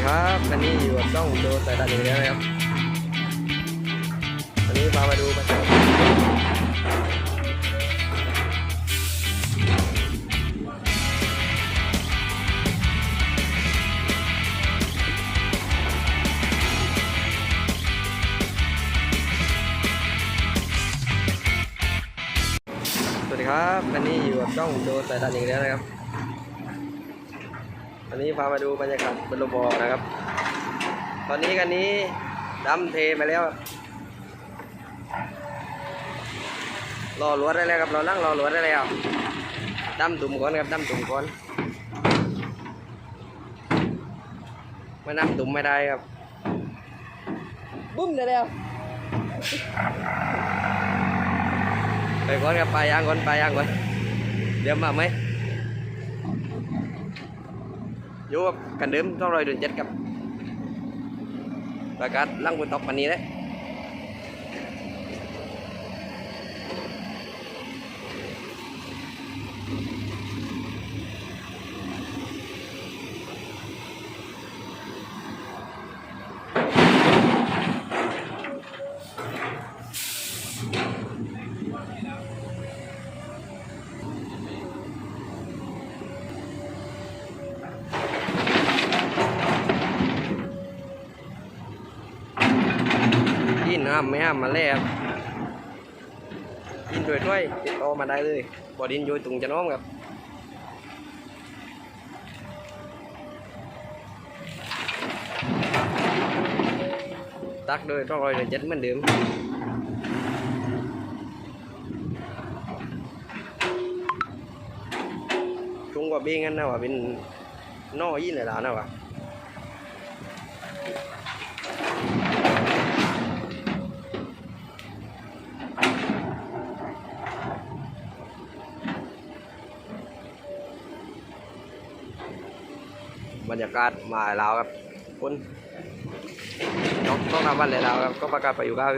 ดีครับวันนี้อยู่กับช่องโดนสายตาหนึ่งแล้วนะครับวันนี้พามาดูประชาสวัสดีครับวันนี้อยู่กับช่องโดนสายตาหนึ่งแล้วนะครับ วันนี้พามาดูบรรยากาศบนโรบอนะครับ ตอนนี้กันนี้ดำเทมาแล้วครับรอรวดได้แล้วครับเรานั่งรอรวดได้แล้วดำตุ่มก่อนครับดำตุ่มก่อนไม่นั่งตุ่มไม่ได้ครับบุ้มได้แล้วไปก่อนครับไปยางก่อนไปยางก่อนเดี๋ยวมาไหม อยู่กันเดิมต้องรอยเดือนเจ็ดกับประกาศลังบนตอกวันนี้เลยามไม่ห้ามมาแล้วยินด้วยด้วยติดต่อมาได้เลยบอดินโยยตุงจะน้อมครับตักโดยต้องรอยเดือนเจ็ดเหมือนเดิม trung qua biên anh nào à bên no với này là nào บรรยากาศมาลาวครับคนต้องต้องทำวันเลยแลาวครับก็ประกาศไปอยู่ก้าว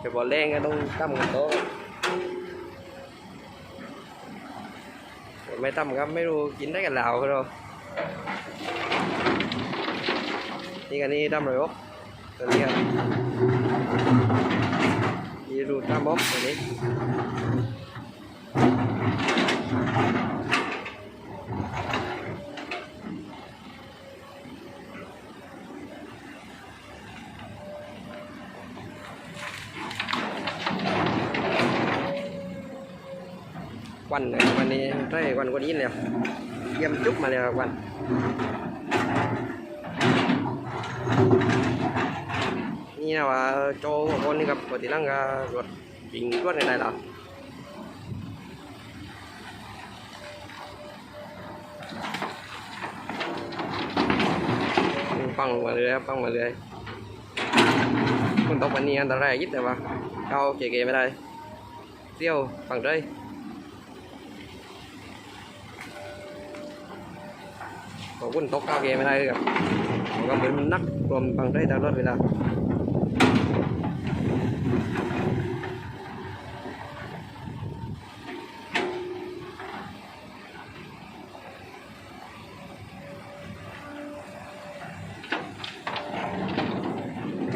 เดี๋ยวบอลเล่งก็ต้องตั้มกันโต๊ะไม่ตั้มครับไม่รู้กินได้กันแลาวเขาหรอกนี่กันนี่ตั้มเลยอ๊กตัวนี้ครับนี่ดูตั้มอ๊กตัวนี้ วันเลยวันนี้ใช่วันกว่นนี้เลยเยี่ยมจุ๊บมาเลยวันนี่นะว่าโจคนนี้กับปกติร่างก็รถปิงรวดกันได้หรอปังมาเลยปังมาเลยคนตกวันนี้อันตรายยิ่งแต่ว่าเข้าเก๋ๆไม่ได้เที่ยวฝั่งเด้ ม่ได้เลยครับผมก็เหมือนนักรวมฟังได้ตลอดเวลา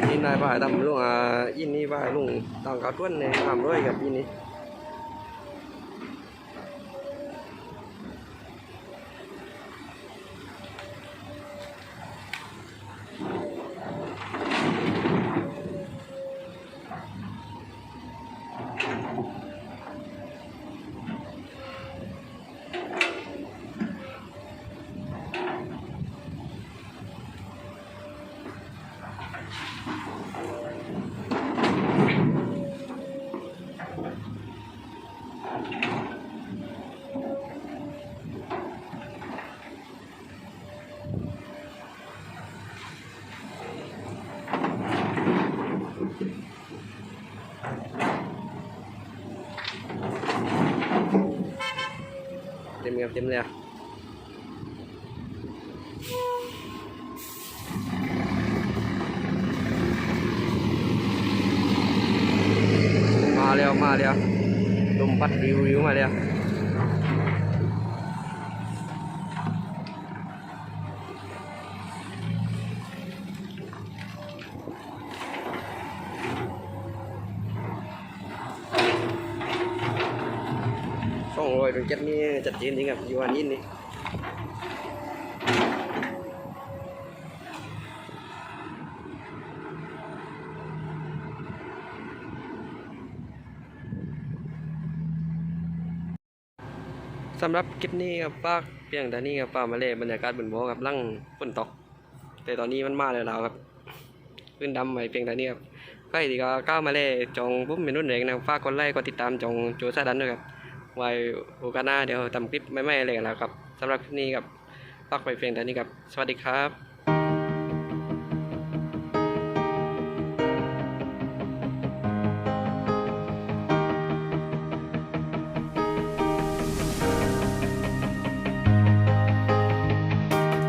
ยินนายบ่ายทำลุงอ่ายินนี่บ่ายลุงตองกาต้วนเนี่ยทำด้วยกับยินนี่ เต็มค แล้วมาแล้วลมพัดริ้วริ้วมาแล้วสองร้อยเป็นเจ็ดนี่จัดเจนจริงครับอยู่วันนี้นี่ สำหรับคลิปนี้ครับป้าเพียงแต่นี้ครับป้ามาเล่บรรยากาศบนบ่อครับลั่งฝนตก แต่ตอนนี้มันมาแล้วแล้วครับขึ้นดำไปเพียงแต่นี้ครับใครที่ก็ก้าวมาเล่จองปุ๊บเป็นรุ่นแรงนะครับฝากกดไลค์กดติดตามจองโจซาดันด้วยครับไว้โอกาสหน้าเดี๋ยวทำคลิปไม่ๆอะไรกันแล้วครับสำหรับคลิปนี้ครับฝากไปเพียงแต่นี้ครับ สวัสดีครับ